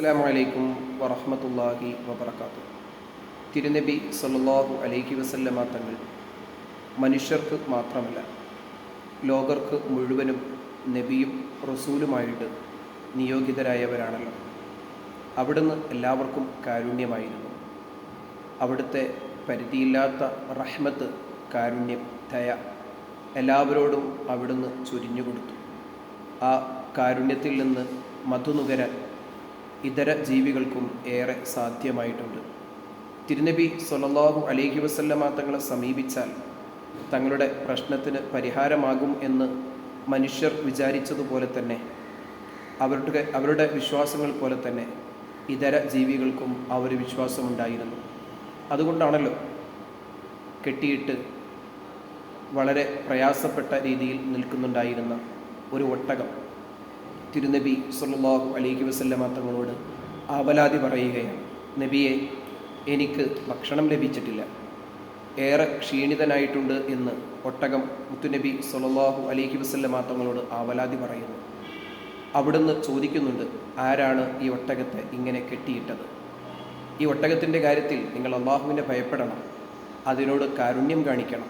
അസ്സാം വലൈക്കും വറഹമത്തല്ലാഹി വബർക്കാത്തു തിരുനബി സല്ലാഹു അലൈഹി വസല്ലമ തങ്ങൾ മനുഷ്യർക്ക് മാത്രമല്ല ലോകർക്ക് മുഴുവനും നബിയും റസൂലുമായിട്ട് നിയോഗിതരായവരാണല്ലോ. അവിടുന്ന് എല്ലാവർക്കും കാരുണ്യമായിരുന്നു. അവിടുത്തെ പരിധിയില്ലാത്ത റഹ്മത്ത് കാരുണ്യം ദയ എല്ലാവരോടും അവിടുന്ന് ചൊരിഞ്ഞു കൊടുത്തു ആ കാരുണ്യത്തിൽ നിന്ന് മധുനുകരാൻ ഇതര ജീവികൾക്കും ഏറെ സാധ്യമായിട്ടുണ്ട്. തിരുനബി സൊല്ലാഹു അലേഹി വസല്ലമ തങ്ങളെ സമീപിച്ചാൽ തങ്ങളുടെ പ്രശ്നത്തിന് പരിഹാരമാകും എന്ന് മനുഷ്യർ വിചാരിച്ചതുപോലെ തന്നെ അവരുടെ അവരുടെ വിശ്വാസങ്ങൾ പോലെ തന്നെ ഇതര ജീവികൾക്കും ആ ഒരു വിശ്വാസമുണ്ടായിരുന്നു. അതുകൊണ്ടാണല്ലോ കെട്ടിയിട്ട് വളരെ പ്രയാസപ്പെട്ട രീതിയിൽ നിൽക്കുന്നുണ്ടായിരുന്ന ഒരു ഒട്ടകം. തിരുനബി സുല്ലാഹു അലൈഹി വസല്ലമ തങ്ങളോട് ആവലാതി പറയുകയാണ് നബിയെ എനിക്ക് ഭക്ഷണം ലഭിച്ചിട്ടില്ല. ഏറെ ക്ഷീണിതനായിട്ടുണ്ട് എന്ന് ഒട്ടകം മുത്തുനബി സുല്ലാഹു അലൈഹി വസല്ലമ തങ്ങളോട് ആവലാതി പറയുന്നു. അവിടുന്ന് ചോദിക്കുന്നുണ്ട് ആരാണ് ഈ ഒട്ടകത്തെ ഇങ്ങനെ കെട്ടിയിട്ടത്? ഈ ഒട്ടകത്തിന്റെ കാര്യത്തിൽ നിങ്ങൾ അള്ളാഹുവിനെ ഭയപ്പെടണം അതിനോട് കാരുണ്യം കാണിക്കണം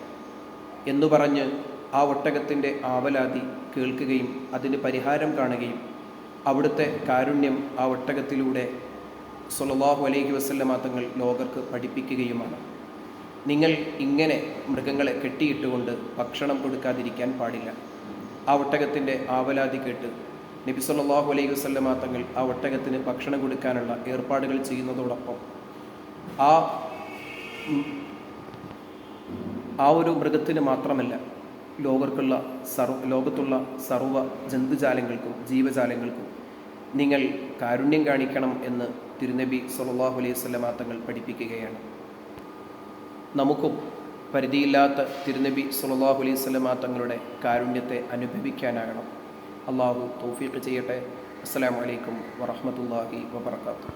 എന്നു പറഞ്ഞ് ആ ഒട്ടകത്തിന്റെ ആവലാതി കേൾക്കുകയും അതിന് പരിഹാരം കാണുകയും അവിടുത്തെ കാരുണ്യം ആ ഒട്ടകത്തിലൂടെ സൊല്ലാഹു അലൈഹി വസല്ലമ തങ്ങൾ ലോകർക്ക് പഠിപ്പിക്കുകയുമാണ്. നിങ്ങൾ ഇങ്ങനെ മൃഗങ്ങളെ കെട്ടിയിട്ടുകൊണ്ട് ഭക്ഷണം കൊടുക്കാതിരിക്കാൻ പാടില്ല. ആ ഒട്ടകത്തിന്റെ ആവലാതി കേട്ട് നബി സല്ലല്ലാഹു അലൈഹി വസല്ലമ തങ്ങൾ ആ ഒട്ടകത്തിന് ഭക്ഷണം കൊടുക്കാനുള്ള ഏർപ്പാടുകൾ ചെയ്യുന്നതോടൊപ്പം ആ ആ ഒരു മൃഗത്തിന് മാത്രമല്ല ലോകർക്കുള്ള സർവ ലോകത്തുള്ള സർവ ജന്തുജാലങ്ങൾക്കും ജീവജാലങ്ങൾക്കും നിങ്ങൾ കാരുണ്യം കാണിക്കണം എന്ന് തിരുനബി സല്ലല്ലാഹു അലൈഹി വസല്ലമ തങ്ങൾ പഠിപ്പിക്കുകയാണ്. നമുക്കും പരിധിയില്ലാത്ത തിരുനബി സല്ലല്ലാഹു അലൈഹി വസല്ലമ തങ്ങളുടെ കാരുണ്യത്തെ അനുഭവിക്കാനാകണം. അള്ളാഹു തൗഫീഖ് ചെയ്യട്ടെ. അസ്സാം വലൈക്കും വറഹ്മത്തുള്ളാഹി വബർക്കാത്തു